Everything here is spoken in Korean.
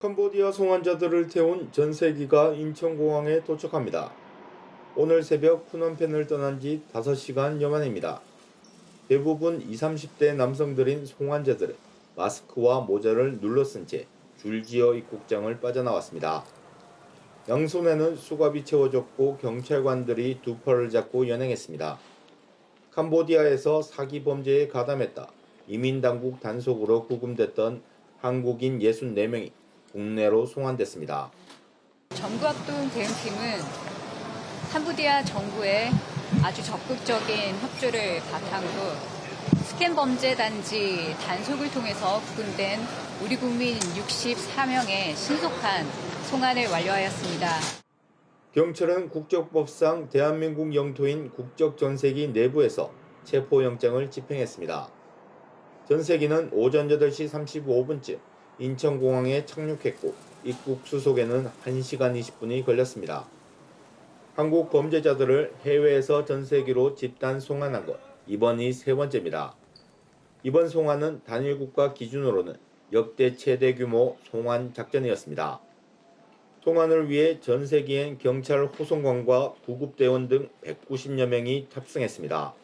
캄보디아 송환자들을 태운 전세기가 인천공항에 도착합니다. 오늘 새벽 푸놈펜을 떠난 지 5시간여 만입니다. 대부분 20, 30대 남성들인 송환자들은 마스크와 모자를 눌러쓴 채 줄지어 입국장을 빠져나왔습니다. 양손에는 수갑이 채워졌고 경찰관들이 두 팔을 잡고 연행했습니다. 캄보디아에서 사기 범죄에 가담했다. 이민당국 단속으로 구금됐던 한국인 64명이 국내로 송환됐습니다. 정부합동 대응팀은 캄보디아 정부의 아주 적극적인 협조를 바탕으로 스캔 범죄 단지 단속을 통해서 구금된 우리 국민 64명의 신속한 송환을 완료하였습니다. 경찰은 국적법상 대한민국 영토인 국적 전세기 내부에서 체포영장을 집행했습니다. 전세기는 오전 8시 35분쯤 인천공항에 착륙했고 입국 수속에는 1시간 20분이 걸렸습니다. 한국 범죄자들을 해외에서 전세기로 집단 송환한 것 이번이 세 번째입니다. 이번 송환은 단일 국가 기준으로는 역대 최대 규모 송환 작전이었습니다. 송환을 위해 전세기엔 경찰 호송관과 구급대원 등 190여 명이 탑승했습니다.